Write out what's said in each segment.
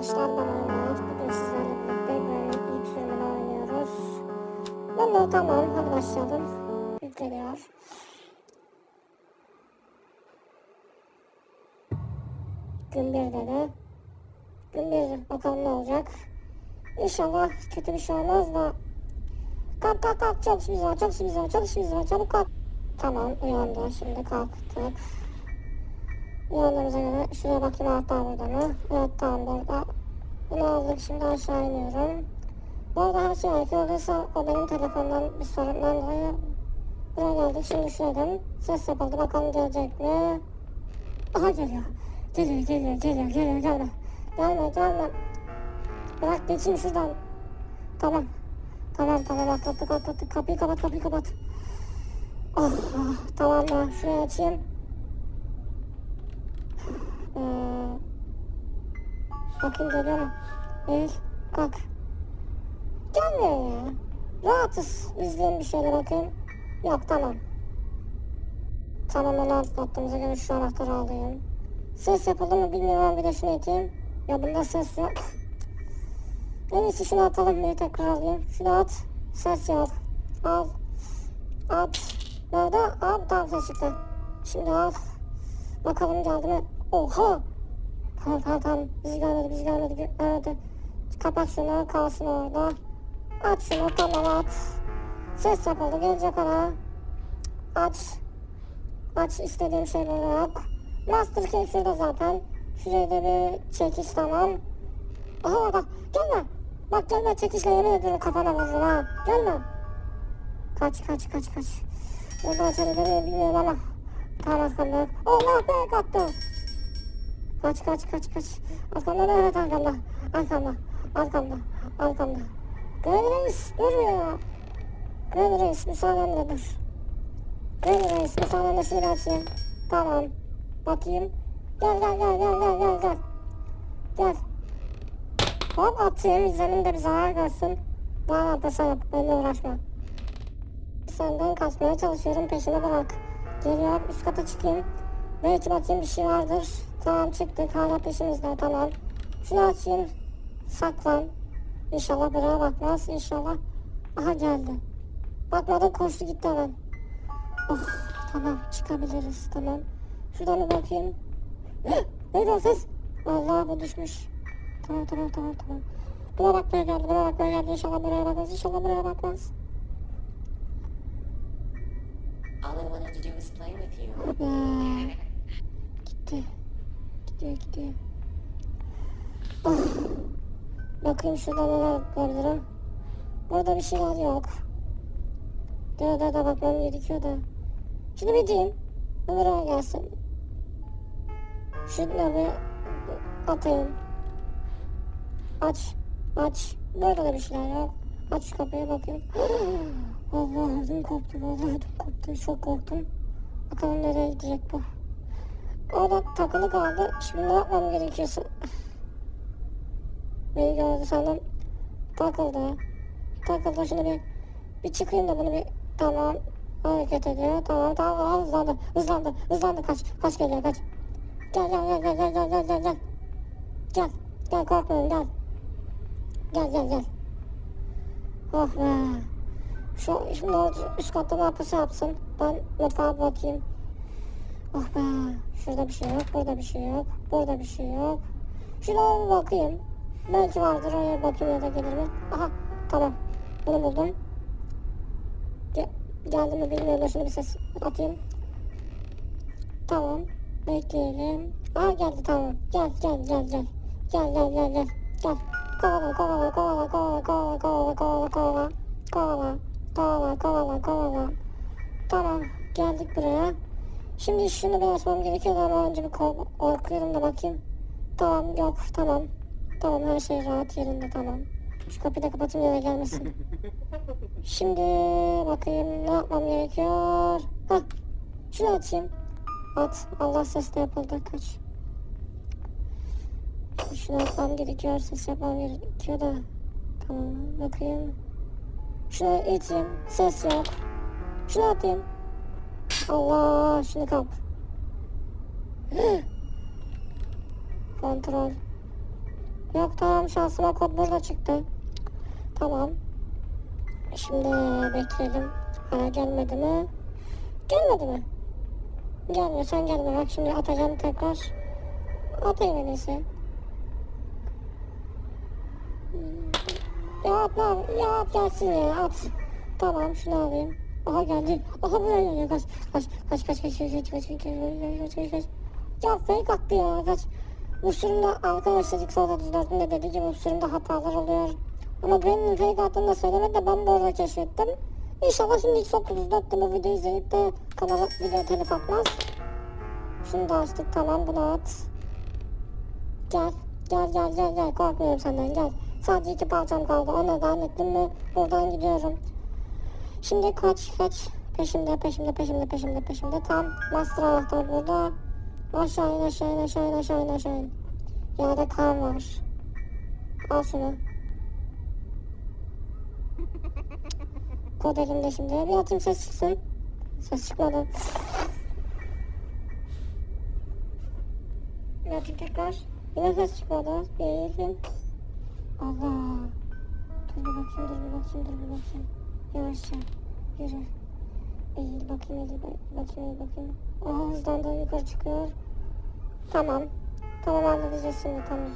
arkadaşlar ben Ömer. Bugün sizlerle birlikte güvenlik ilk sürümünü oynuyoruz. Bunu tamam hadi başlayalım. Yükleniyor. Gün bir dedi. Gün bir bakalım ne olacak. İnşallah kötü bir şey olmaz da. Kalk kalk kalk çok işimiz var çok işimiz var çok işimiz var çabuk kalk. Tamam uyandı şimdi kalktık. Uyandığımıza göre şuraya bakayım anahtar burada mı? Evet tamam burada. Bunu aldık şimdi aşağı iniyorum. Bu arada her şey harika olduysa o benim telefondan bir sorundan dolayı buraya geldik şimdi düşürdüm. Ses yapıldı bakalım gelecek mi? Aha geliyor. Geliyor geliyor geliyor geliyor gelme. Gelme gelme. Bırak geçeyim şuradan. Tamam. Tamam tamam atlattık atlattık. Kapıyı kapat kapıyı kapat. Oh, oh tamam ben şurayı açayım. Ee, bakayım geliyor mu? Değil. Kalk. Gelmiyor ya. Rahatız. İzleyin bir şeyler bakayım. Yok tamam. Tamam onu atlattığımıza göre şu anahtarı alayım. Ses yapıldı mı bilmiyorum ama bir de şunu iteyim. Ya bunda ses yok. En iyisi şunu atalım bir tekrar alayım. Şunu at. Ses yok. Al. At. Nerede? Al tamam ses çıktı. Şimdi al. Bakalım geldi mi? Oha! Tamam tamam tamam. Bizi görmedi bizi görmedi. gö- görmedi. Kapat şunu kalsın orada. Aç şunu tamam at. Ses yapıldı gelecek ona. Aç. Aç istediğim şeyleri yok. Master Key şurada zaten. Şuraya da bir çekiş tamam. Aha orada. Gelme. Bak gelme çekişle yemin ediyorum kafana vururum ha. Gelme. Kaç kaç kaç kaç. Burada açabilir miyim bilmiyorum ama. Tamam arkamda. Allah be kattı. Kaç kaç kaç kaç. Arkamda? Evet arkamda. Arkamda. Arkamda. Arkamda. Gönül Reis durmuyor. Gönül Reis müsaadenle dur. Gönül Reis müsaadenle şunu açayım. Tamam. Bakayım. Gel gel gel gel gel gel gel. Gel. Hop atayım izlenim de bir zarar görsün. Ne yaparsan yap. Benimle uğraşma. Senden kaçmaya çalışıyorum peşine bırak. Geliyor üst kata çıkayım. Belki bakayım bir şey vardır. Tamam çıktık hala peşimizde tamam. Şunu açayım. Saklan. İnşallah buraya bakmaz inşallah. Aha geldi. Bakmadan koştu gitti hemen. Of tamam çıkabiliriz tamam. Şuradan bir bakayım. Neydi o ses? Allah bu düşmüş. Tamam tamam tamam tamam. Buna bakmaya geldi buna bakmaya geldi. İnşallah buraya bakmaz inşallah buraya bakmaz. All I wanted to do was play with you. Gitti. Gidiyor gidiyor. Oh. Bakayım şurada neler görebilirim. Burada bir şeyler yok. Burada da bakmam gerekiyor da. Şunu bir diyeyim. Bu buraya gelsin. Şunu bir atayım. Aç. Aç. Burada da bir şeyler yok. Aç şu kapıyı bakayım. Allah ödüm koptu. Vallahi ödüm koptu. Çok korktum. Bakalım nereye gidecek bu öyle takılı kaldı. Şimdi ne yapmam gerekiyorsun? Beni gördü sandım. Takıldı. Takıldı. Şimdi bir, bir çıkayım da bunu bir tamam hareket ediyor. Tamam tamam hızlandı. Hızlandı. Hızlandı. Kaç. Kaç geliyor kaç. Gel gel gel gel gel gel gel gel. Gel. Gel korkmuyorum gel. Gel gel gel. Oh be. Şu şimdi üst katta ne yapısı yapsın. Ben mutfağa bakayım. Oh be. Şurada bir şey yok. Burada bir şey yok. Burada bir şey yok. Şuna bir bakayım. Belki vardır. Oraya bakayım ya da gelir mi? Aha. Tamam. Bunu buldum. Ge geldi mi bilmiyorum. Şunu bir ses atayım. Tamam. Bekleyelim. Aha geldi tamam. Gel gel gel gel. Gel gel gel gel. Gel. Kovala kovala kovala kovala kovala kovala kovala kovala. Kovala. Kovala kovala kovala. Tamam. Geldik buraya. Şimdi şunu bir açmam gerekiyor ama önce bir korkuyorum da bakayım. Tamam yok tamam. Tamam her şey rahat yerinde tamam. Şu kapıyı da kapatayım eve gelmesin. Şimdi bakayım ne yapmam gerekiyor. Hah şunu açayım. At. Allah ses de yapıldı kaç. Şunu atmam gerekiyor. Ses yapmam gerekiyor da. Tamam bakayım. Şunu iteyim. Ses yok. Şunu atayım. Allah şunu kap. Kontrol. Yok tamam şansıma kod burada çıktı. Tamam. Şimdi bekleyelim. Hala gelmedi mi? Gelmedi mi? Gelmiyor sen gelme bak şimdi atacağım tekrar. Atayım en iyisi. Ya at ya at gelsin ya at. Tamam şunu alayım. Aha geldi. Aha buraya geliyor kaç kaç kaç kaç kaç kaç kaç kaç kaç kaç kaç kaç kaç Ya fake attı ya kaç. Arkadaşlar Xolda 34'ünde dediği gibi bu sürümde hatalar oluyor. Ama benim fake attığını söylemedi de ben bu arada keşfettim. İnşallah şimdi X34'te bu videoyu izleyip de kanala video telif atmaz. Şunu da açtık tamam bunu at. Gel gel gel gel gel korkmuyorum senden gel. Sadece iki parçam kaldı ona devam ettim mi buradan gidiyorum. Şimdi kaç kaç peşimde peşimde peşimde peşimde peşimde tam master anahtar burada. Aşağı in aşağı in aşağı in aşağı in aşağı in. Yerde kan var. Al şunu. Kod elimde şimdi. Bir atayım ses çıksın. Ses çıkmadı. Bir atayım tekrar. Yine ses çıkmadı. Değilim. Allah. Dur bir bakayım, dur bir bakayım, dur bir bakayım. Yavaşça. Yürü. Eğil bakayım, eğil bakayım, eğil bakayım. Aha hızlandı, yukarı çıkıyor. Tamam. Tamam halledeceğiz şimdi, tamam.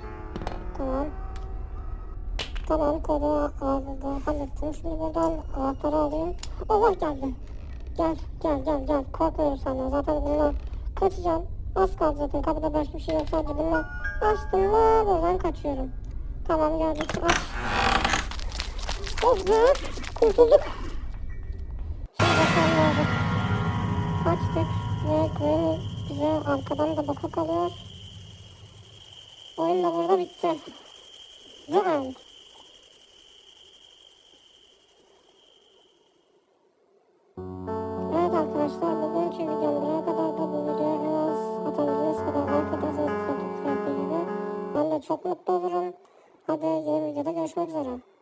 Tamam. Tamam, kodu aldı, hallettim. Şimdi buradan anahtarı alayım. Allah geldi. Gel, gel, gel, gel. Korkmuyorum senden. Zaten bununla kaçacağım. Az kaldı zaten. Kapıda başka bir şey yok. Sadece bununla açtım mı buradan kaçıyorum. Tamam geldik. Aç. Oh be. Kurtulduk. Şimdi bakalım ne olacak. Açtık. Ve Gwen bize arkadan da baka kalıyor. Oyun da burada bitti. The end. Evet arkadaşlar bugünkü videom buraya kadar da bu videoya en atabildiğiniz kadar like gibi. Ben de çok mutlu olurum. Hadi yeni videoda görüşmek üzere.